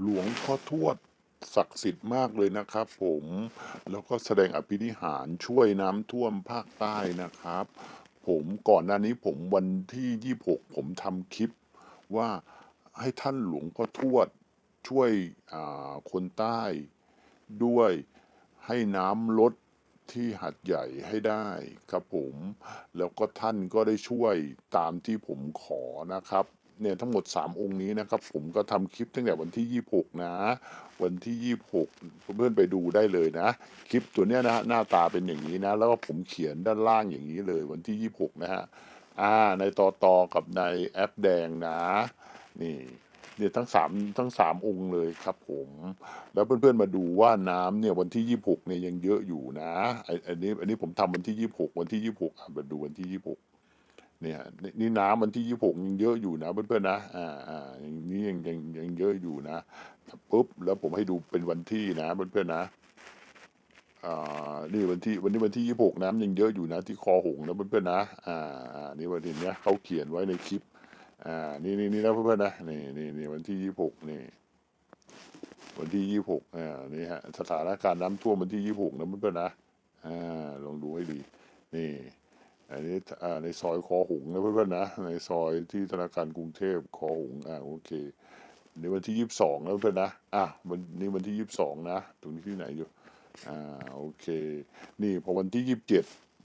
หลวงพ่อทวดศักดิ์สิทธิ์มากเลยนะครับผมแล้วก็แสดงอภินิหารช่วยน้ำท่วมภาคใต้นะครับ ผมก่อนหน้านี้ผมวันที่ 26 ผมทำคลิปว่าให้ท่านหลวงพ่อทวดช่วยคนใต้ด้วยให้น้ำลดที่หัดใหญ่ให้ได้ครับผม แล้วก็ท่านก็ได้ช่วยตามที่ผมขอนะครับ เนี่ยทั้งหมด 3 องค์นี้นะครับ ผมก็ทำคลิปตั้งแต่วันที่ 26 นะ วันที่ 26 เพื่อนไปดูได้เลยนะ คลิปตัวเนี้ยนะฮะหน้าตาเป็นอย่างนี้นะ แล้วก็ผมเขียนด้านล่างอย่างนี้เลย วันที่ 26 นะฮะอ่าในต่อต่อกับในแอปแดงนะ นี่เนี่ยทั้งสามทั้งสามองค์เลยครับผม แล้วเพื่อนๆมาดูว่าน้ำเนี่ยวันที่26เนี่ยยังเยอะอยู่นะไออันนี้อันนี้ผมทำวันที่26วันที่26อะมาดูวันที่26 เนี่ยนี่น้ำวันที่26ยังเยอะอยู่นะเพื่อนๆนะอ่าอ่าอย่างนี้ยังยังยังเยอะอยู่นะปุ๊บแล้วผมให้ดูเป็นวันที่นะเพื่อนๆนะอ่านี่วันที่วันนี้วันที่26น้ำยังเยอะอยู่นะ ที่คอหงส์นะเพื่อนๆนะอ่าอ่านี่วันนี้เนี้ยเขาเขียนไว้ในคลิปอ่านี่นี่นี่นะเพื่อนๆนะนี่นี่นี่วันที่ยี่หกนี่วันที่ยี่หกอ่านี่ฮะสถานการณ์น้ำท่วมวันที่ยี่หกนะเพื่อนๆนะอ่าลองดูให้ดีนี่ อันนี้อ่าในซอยคอหงส์นะเพื่อนๆนะ ในซอยที่ธนาคารกรุงเทพคอหงส์อ่าโอเคในวันที่ยี่สิบสองนะเพื่อนๆนะอะวันนี้วันที่ยี่สิบสองนะตรงนี้ที่ไหนอยู่อ่าโอเค นี่พอวันที่ยี่สิบเจ็ด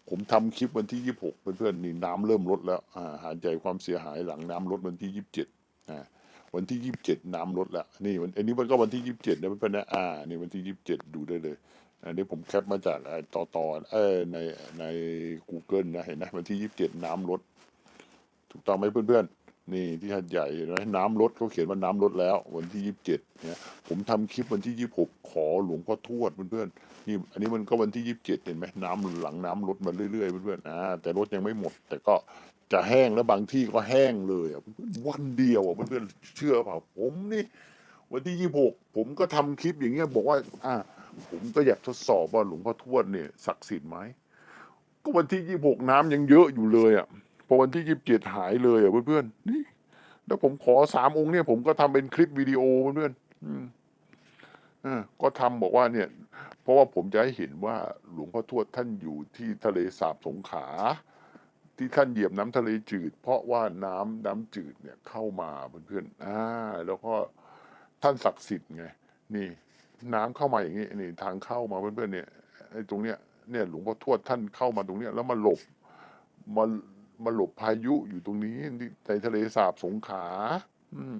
ผมทำคลิปวันที่ยี่สิบหกเพื่อนๆนี่น้ำเริ่มลดแล้วอ่าหาใจความเสียหายหลังน้ำลดวันที่ยี่สิบเจ็ดอ่าวันที่ยี่สิบเจ็ดน้ำลดแล้วนี่วันอันนี้มันก็วันที่ยี่สิบเจ็ดนะเพื่อนๆนะอ่านี่วันที่ยี่สิบเจ็ดดูได้เลย อันนี้ผมแคปมาจากไอ้ต่อต่อเออในใน Google นะ เห็นไหมวันที่ยี่สิบเจ็ดน้ำลด ถูกต้องไหมเพื่อนๆ นี่ที่หัดใหญ่เห็นไหมน้ำลดเขาเขียนว่าน้ำลดแล้ว วันที่ยี่สิบเจ็ดเนี่ยผมทำคลิปวันที่ยี่สิบหกขอหลวงพ่อทวดเพื่อนๆนี่อันนี้มันก็วันที่ยี่สิบเจ็ดเห็นไหมน้ำหลังน้ำลดมาเรื่อยๆเพื่อนๆอ่าแต่รถยังไม่หมด แต่ก็จะแห้งแล้วบางที่ก็แห้งเลยอะวันเดียวอะเพื่อนๆเชื่อเปล่าผมนี่ วันที่ยี่สิบหกผมก็ทำคลิปอย่างเงี้ยบอกว่า อ่า ผมก็อยากทดสอบว่าหลวงพ่อทวดเนี่ยศักดิ์สิทธิ์ไหมก็วันที่ยี่หกน้ำยังเยอะอยู่เลยอะพอวันที่ยี่สิบเจ็ดหายเลยอะเพื่อนๆนี่แล้วผมขอสามองค์เนี่ย ผมก็ทำเป็นคลิปวิดีโอเพื่อนๆอืมอ่าก็ทำบอกว่าเนี่ย เพราะว่าผมจะให้เห็นว่าหลวงพ่อทวดท่านอยู่ที่ทะเลสาบสงขา ที่ท่านเหยียบน้ำทะเลจืด เพราะว่าน้ำน้ำจืดเนี่ยเข้ามาเพื่อนๆอ่าแล้วก็ท่านศักดิ์สิทธิ์ไงนี่ น้ำเข้ามาอย่างนี้นี่ทางเข้ามาเพื่อนๆเนี่ยไอ้ตรงเนี้ยเนี่ยหลวงพ่อทวดท่านเข้ามาตรงเนี้ยแล้วมาหลบมามาหลบพายุอยู่ตรงนี้ในทะเลสาบสงขา อืม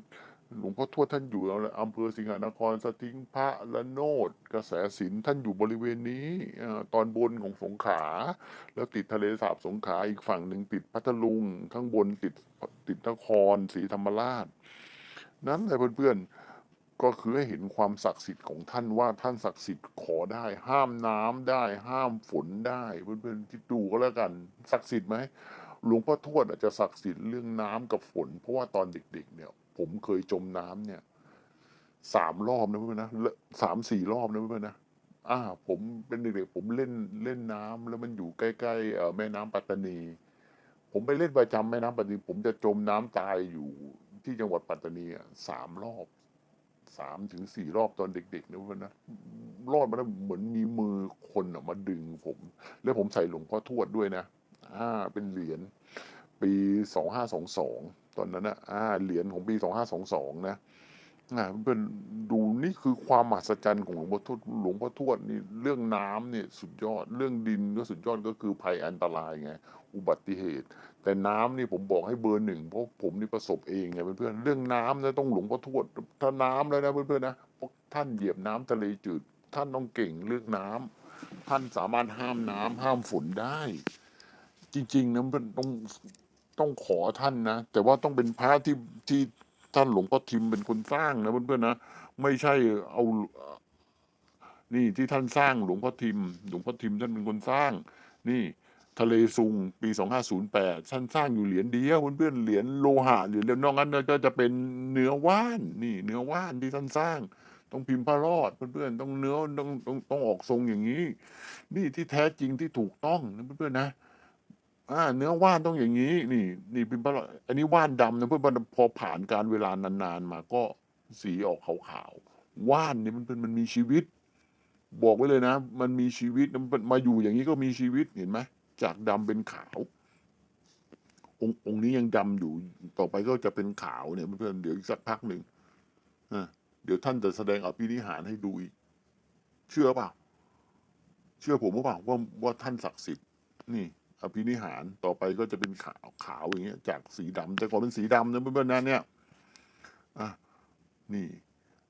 หลวงพ่อทวดท่านอยู่อำเภอสิงหนครสติงพระละโนดกระแสสินท่านอยู่บริเวณนี้ตอนบนของสงขลาแล้วติดทะเลสาบสงขลาอีกฝั่งหนึ่งติดพัทลุง ข้างบนติดติดนครศรีธรรมราช นั้นเลยเพื่อนๆ ก็คือให้เห็นความศักดิ์สิทธิ์ของท่านว่าท่านศักดิ์สิทธิ์ขอได้ ห้ามน้ำได้ ห้ามฝนได้เพื่อนๆคิดดูก็แล้วกันศักดิ์สิทธิ์ไหมหลวงพ่อทวดอาจจะศักดิ์สิทธิ์เรื่องน้ำกับฝน เพราะว่าตอนเด็ก ๆ เนี่ย ผมเคยจมน้ำเนี่ยสามรอบนะเพื่อนนะสามสี่รอบนะเพื่อนนะอ่า ผมเป็นเด็กๆผมเล่นเล่นน้ำแล้วมันอยู่ใกล้ๆแม่น้ำปัตตานี ผมไปเล่นประจำแม่น้ำปัตตานี ผมจะจมน้ำตายอยู่ที่จังหวัดปัตตานีสามรอบ สามถึงสี่รอบตอนเด็กๆนะวันนะรอดมาได้เหมือนมีมือคนอะมาดึงผม แล้วผมใส่หลวงพ่อทวดด้วยนะอ่าเป็นเหรียญปีสองห้าสองสองตอนนั้นนะอ่าเหรียญของปีสองห้าสองสองนะ อ่าเป็นดูนี่คือความมหัศจรรย์ของหลวงพ่อทวดหลวงพ่อทวดนี่เรื่องน้ำเนี่ยสุดยอด เรื่องดินก็สุดยอดก็คือภัยอันตรายไงอุบัติเหตุ แต่น้ำนี่ผมบอกให้เบอร์หนึ่งเพราะผมนี่ประสบเองไงเพื่อนๆเรื่องน้ำนะต้องหลวงพ่อทวดถ้าน้ำแล้วนะเพื่อนๆนะพราะท่านเหยียบน้ำทะเลจืด ท่านต้องเก่งเรื่องน้ำท่านสามารถห้ามน้ำห้ามฝนได้ จริงๆนะมันต้องต้องขอท่านนะ แต่ว่าต้องเป็นพระที่ที่ ท่านหลวงพ่อทิมเป็นคนสร้างนะเพื่อนๆนะไม่ใช่เอา นี่ที่ท่านสร้างหลวงพ่อทิม หลวงพ่อทิมท่านเป็นคนสร้าง นี่ ทะเลซุงปี2508ท่านสร้างอยู่เหรียญเดียวเพื่อนๆเหรียญโลหะเหรียญเดียวนอกนั้นก็จะเป็นเนื้อว่านนี่ เนื้อว่านที่ท่านสร้างต้องพิมพ์พระรอดเพื่อนๆต้องเนื้อต้องต้องต้องออกทรงอย่างนี้ นี่ที่แท้จริงที่ถูกต้องนะเพื่อนๆนะ อ่าเนื้อว่านต้องอย่างนี้ นี่ นี่พิมพ์พระอดอันนี้ว่านดำนะเพื่อนๆพอผ่านการเวลานาน ๆ มาก็สีออกขาว ๆ ว่านเนี่ยมันเป็น มันมีชีวิต บอกไว้เลยนะ มันมีชีวิต มันมาอยู่อย่างนี้ก็มีชีวิต เห็นไหม จากดำเป็นขาว องค์ องค์นี้ยังดำอยู่ ต่อไปก็จะเป็นขาวเนี่ยเพื่อน ๆ เดี๋ยวอีกสักพักหนึ่งอะเดี๋ยวท่านจะแสดงอภินิหารให้ดูอีก เชื่อเปล่า เชื่อผมหรือเปล่าว่า ว่าท่านศักดิ์สิทธิ์ นี่ อภินิหารต่อไปก็จะเป็นขาวขาวอย่างเงี้ย จากสีดำแต่ก่อนเป็นสีดำนะเพื่อนๆนะเนี่ยอะนี่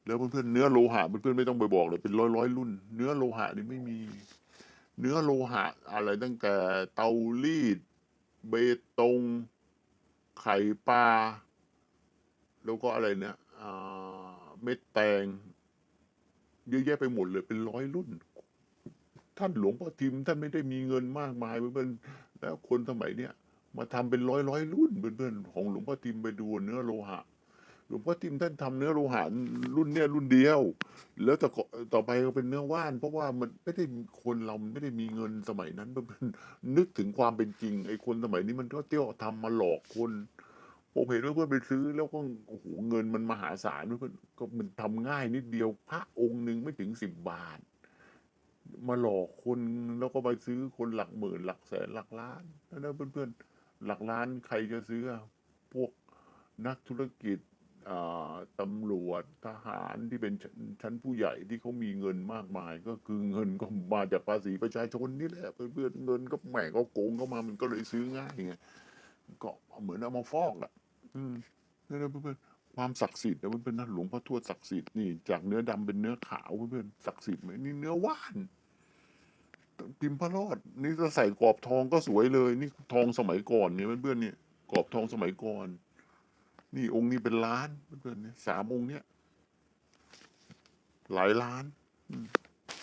แล้วเพื่อนๆเนื้อโลหะเพื่อนๆไม่ต้องไปบอกเลยเป็นร้อยร้อยรุ่น เนื้อโลหะนี่ไม่มี เนื้อโลหะอะไรตั้งแต่เตารีด เบตง ไข่ปลาแล้วก็อะไรเนี่ยอ่าเม็ดแตงเยอะแยะไปหมดเลยเป็นร้อยรุ่น ท่านหลวงพ่อทิมท่านไม่ได้มีเงินมากมายเพื่อนๆแล้วคนสมัยเนี้ยมาทำเป็นร้อยร้อยรุ่นเพื่อนๆของหลวงพ่อทิมไปดูเนื้อโลหะ หลวงพ่อทิมท่านทำเนื้อโลหะรุ่นเนี้ยรุ่นเดียว แล้วต่อต่อไปก็เป็นเนื้อว่าน เพราะว่ามันไม่ได้คนเราไม่ได้มีเงินสมัยนั้นเพื่อนๆนึกถึงความเป็นจริงไอ้คนสมัยนี้มันก็เที่ยวทำมาหลอกคนผมเห็นว่าเพื่อนไปซื้อแล้วก็โอ้โหเงินมันมหาศาลเพื่อนก็มันทำง่ายนิดเดียวพระองค์หนึ่งไม่ถึงสิบบาท มาหลอกคนแล้วก็ไปซื้อคนหลักหมื่นหลักแสนหลักล้านนะเพื่อนๆ หลักล้านใครจะซื้ออะพวกนักธุรกิจตำรวจทหารที่เป็นชั้นชั้นผู้ใหญ่ที่เขามีเงินมากมาย ก็คือเงินก็มาจากภาษีประชาชนนี่แหละเพื่อนๆเงินก็แหม่ก็โกงเข้ามามันก็เลยซื้อง่ายไงก็เหมือนเอามาฟอกอะ อืมนั่นนะเพื่อนๆ ความศักดิ์สิทธิ์นะเพื่อนๆนะหลวงพ่อทวดศักดิ์สิทธิ์นี่จากเนื้อดำเป็นเนื้อขาวเพื่อนๆศักดิ์สิทธิ์ไหมนี่เนื้อว่านพิมพ์พระรอดนี่จะใส่กรอบทองก็สวยเลย นี่ทองสมัยก่อนเนี่ยเพื่อนๆเนี่ยกรอบทองสมัยก่อน นี่องค์นี้เป็นล้านเพื่อนๆเนี่ยสามองค์เนี่ยหลายล้าน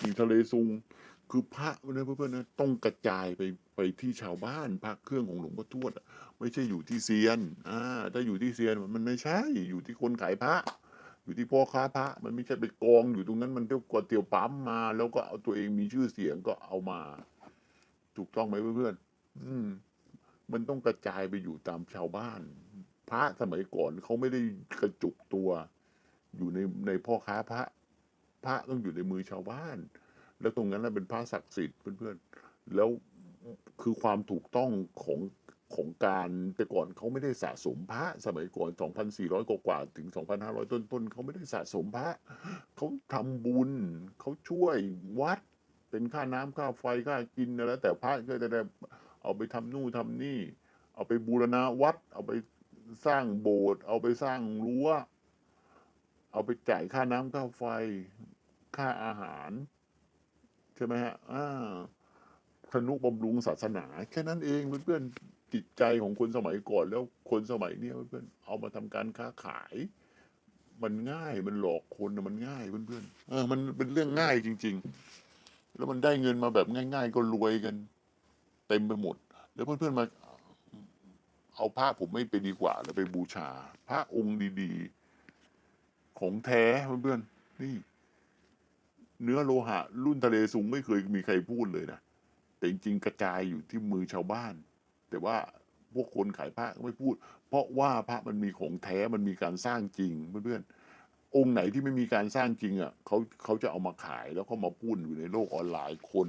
อีทะเลซุง คือพระนะเพื่อนๆนะต้องกระจายไปไปที่ชาวบ้านพระเครื่องของหลวงพ่อทวดอะไม่ใช่อยู่ที่เซียนอ่าถ้าอยู่ที่เซียนมันไม่ใช่อยู่ที่คนขายพระ อยู่ที่พ่อค้าพระ มันไม่ใช่ไปกองอยู่ตรงนั้นมันเที่ยวกดเตียวปั๊มมา แล้วก็เอาตัวเองมีชื่อเสียงก็เอามา ถูกต้องไหมเพื่อนๆอืม มันต้องกระจายไปอยู่ตามชาวบ้าน พระสมัยก่อนเขาไม่ได้กระจุกตัว อยู่ในในพ่อค้าพระ พระต้องอยู่ในมือชาวบ้าน แล้วตรงนั้นเป็นพระศักดิ์สิทธิ์เพื่อนๆ แล้วคือความถูกต้องของของการแต่ก่อนเขาไม่ได้สะสมพระสมัยก่อน 2,400 กว่าถึง 2,500 ต้นๆเขาไม่ได้สะสมพระเขาทำบุญเขาช่วยวัดเป็นค่าน้ำค่าไฟค่ากินแล้ว แต่พระก็จะได้เอาไปทำนู่นทำนี่ เอาไปบูรณะวัด เอาไปสร้างโบสถ์เอาไปสร้างรั้ว เอาไปจ่ายค่าน้ำค่าไฟค่าอาหาร ใช่ไหมฮะอ่าธนุบำรุงศาสนา แค่นั้นเองเพื่อนๆจิตใจของคนสมัยก่อน แล้วคนสมัยเนี้ยเพื่อนๆเอามาทำการค้าขาย มันง่ายมันหลอกคนมันง่ายเพื่อนๆเออมันเป็นเรื่องง่ายจริง ๆ แล้วมันได้เงินมาแบบง่าย ๆ ก็รวยกัน เต็มไปหมด แล้วเพื่อนๆมา เอาพระผมไม่ไปดีกว่าแล้วไปบูชา พระองค์ดี ๆ ของแท้เพื่อนๆนี่ เนื้อโลหะ รุ่นทะเลสูงไม่เคยมีใครพูดเลยนะแต่จริงๆกระจายอยู่ที่มือชาวบ้าน แต่ว่าพวกคนขายพระก็ไม่พูด เพราะว่าพระมันมีของแท้มันมีการสร้างจริงเพื่อนๆองค์ไหนที่ไม่มีการสร้างจริงอะเขาเขาจะเอามาขายแล้วก็มาพูดอยู่ในโลกออนไลน์คน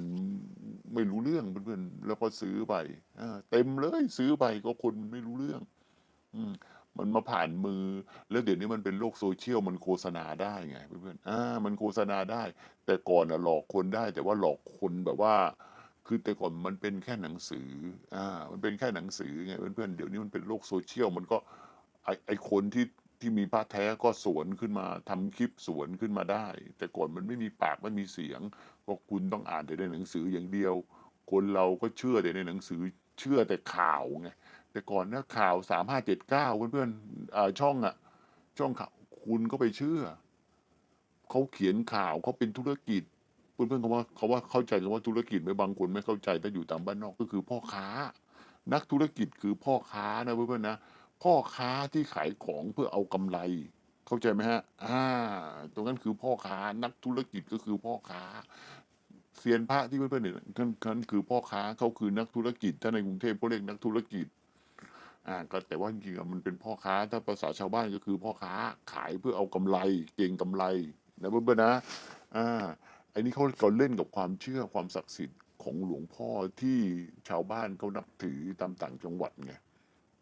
ไม่รู้เรื่องเพื่อนๆแล้วก็ซื้อไปอเต็มเลยซื้อไปก็คนมันไม่รู้เรื่อง อืม มันมาผ่านมือ แล้วเดี๋ยวนี้มันเป็นโลกโซเชียลมันโฆษณาได้ไงเพื่อนๆอ่ามันโฆษณาได้ แต่ก่อนอะหลอกคนได้ แต่ว่าหลอกคนแบบว่า คือแต่ก่อนมันเป็นแค่หนังสืออ่ามันเป็นแค่หนังสือไงเพื่อนๆเดี๋ยวนี้มันเป็นโลกโซเชียลมันก็ไอไอคนที่ที่มีพระแท้ก็สวนขึ้นมาทำคลิปสวนขึ้นมาได้ แต่ก่อนมันไม่มีปากไม่มีเสียงก็คุณต้องอ่านแต่ในหนังสืออย่างเดียว คนเราก็เชื่อแต่ในหนังสือเชื่อแต่ข่าวไง แต่ก่อนนะข่าวสามห้าเจ็ดเก้าเพื่อนๆอ่าช่องอะช่องข่าวคุณก็ไปเชื่อเขาเขียนข่าวเขาเป็นธุรกิจเพื่อนๆเขาว่าเขาว่าเข้าใจกันว่าธุรกิจไหมบางคนไม่เข้าใจถ้าอยู่ตามบ้านนอกก็คือพ่อค้า นักธุรกิจคือพ่อค้านะเพื่อนๆนะพ่อค้าที่ขายของเพื่อเอากำไร เข้าใจไหมฮะ อ่า ตรงนั้นคือพ่อค้านักธุรกิจก็คือพ่อค้าเซียนพระที่เพื่อนๆเนี่ยนั่นนั่นคือพ่อค้าเขาคือนักธุรกิจถ้าในกรุงเทพเขาเรียกนักธุรกิจ อ่าก็แต่ว่าจริงๆมันเป็นพ่อค้า ถ้าภาษาชาวบ้านก็คือพ่อค้าขายเพื่อเอากำไร เก่งกำไรนะเพื่อนๆนะอ่าไอ้นี่เขาเขาเล่นกับความเชื่อความศักดิ์สิทธิ์ของหลวงพ่อที่ชาวบ้านเขานับถือตามต่างจังหวัดไง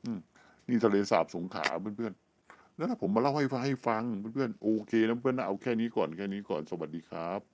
อืมนี่ทะเลสาบสงขลาเพื่อนๆแล้วผมมาเล่าให้ฟังให้ฟังเพื่อนๆโอเคนะเพื่อนๆนะเอาแค่นี้ก่อนแค่นี้ก่อนสวัสดีครับ